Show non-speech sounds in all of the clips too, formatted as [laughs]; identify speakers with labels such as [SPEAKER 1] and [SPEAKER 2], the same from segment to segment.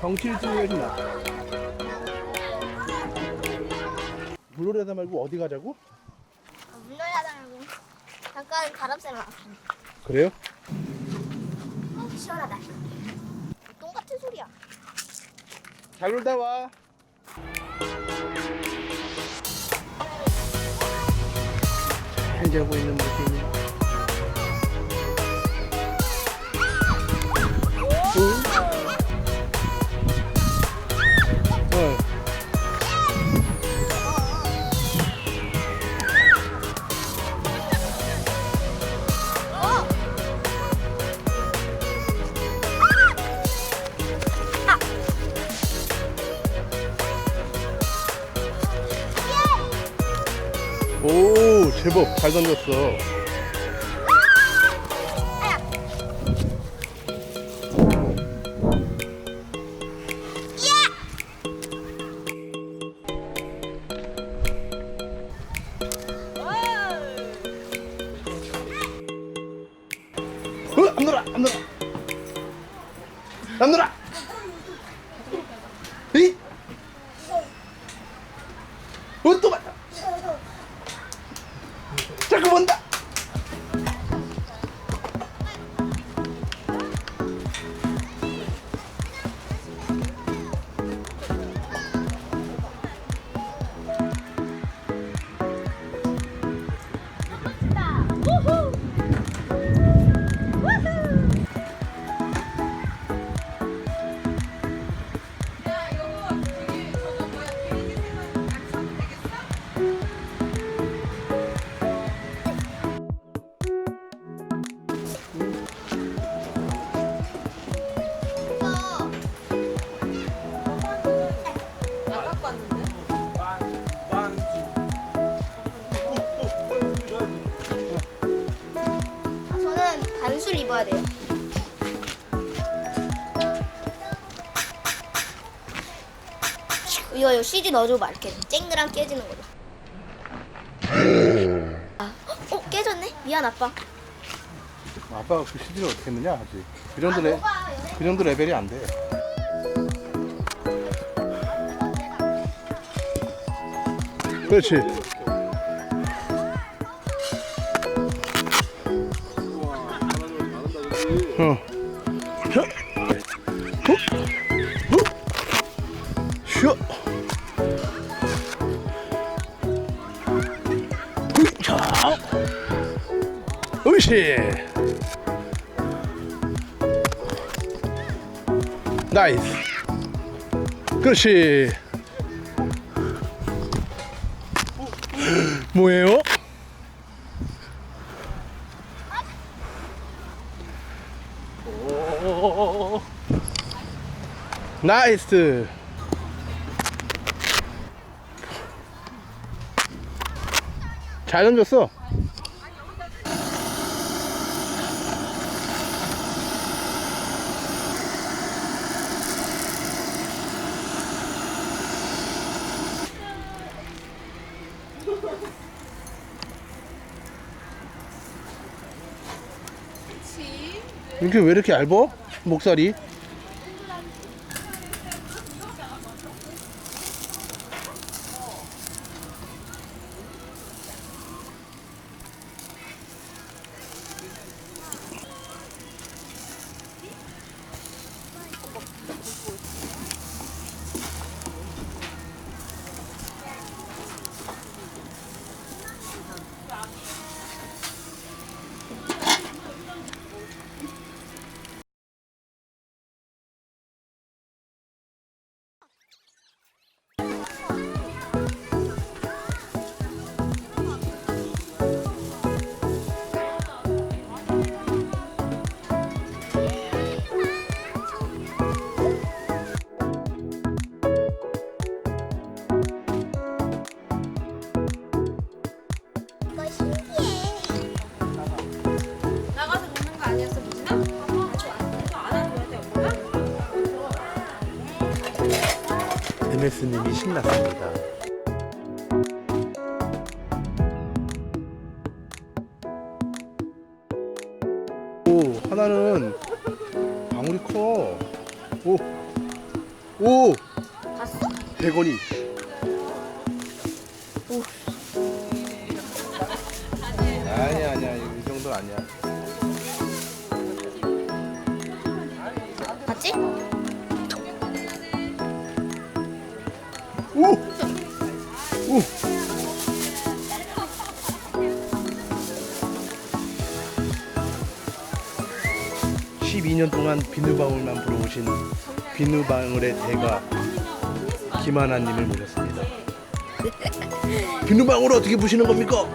[SPEAKER 1] 경칠주에 나. 물놀이하다 말고 어디 가자고?
[SPEAKER 2] 아, 물놀이하다 말고 잠깐 바람쐬러 왔어.
[SPEAKER 1] 그래요?
[SPEAKER 2] 어, 시원하다. 똥 같은 소리야.
[SPEAKER 1] 잘 놀다 와. 잘 자고 있는 모습이. 응? 어. 오, 제법 잘 던졌어. 어, 안 놀아, 안 놀아. 안 놀아. 에이? 어, 또 맞다. 자꾸 본다.
[SPEAKER 2] 입어야 돼요. 이거 이거 CG 넣어줘봐 이렇게 쨍그랑 깨지는 걸로. 아, 어 깨졌네. 미안 아빠.
[SPEAKER 1] 아빠가 그 CD를 어떻게 했느냐 아직. 그 정도 레, 그 정도 레벨이 안 돼. 그렇지. 어. 혀. 후. 후. 쉬어. 후. 자. 으이씨. 나이스. 그렇지. 뭐예요? 오. 나이스. 잘 던졌어. 이렇게 왜 이렇게 얇어? 목살이? MS님이 신났습니다. 오, 하나는 방울이 커. 오, 오
[SPEAKER 2] 봤어?
[SPEAKER 1] 대건이
[SPEAKER 2] 오.
[SPEAKER 1] 아니야 아니야 이 정도 아니야 오! 오! (12년) 동안 비누방울만 불어오신 비누방울의 대가 김하나님을 모셨습니다 비누방울 어떻게 부시는 겁니까?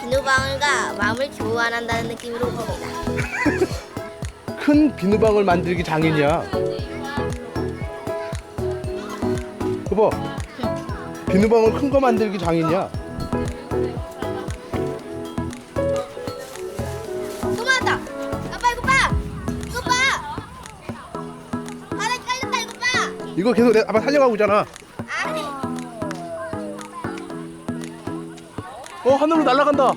[SPEAKER 2] 비누방울과 마음을 교환한다는 느낌으로 봅니다. [laughs]
[SPEAKER 1] 큰 비누방울 만들기 장인이야 여보 비누방울 큰 거 만들기 장인이야.
[SPEAKER 2] 아빠 이거 봐. 이거 봐. 바닥에 깔렸다 이거 봐.
[SPEAKER 1] 이거 계속 내가 아빠 살려가고 있잖아
[SPEAKER 2] 아니.
[SPEAKER 1] 어 하늘로 날아간다.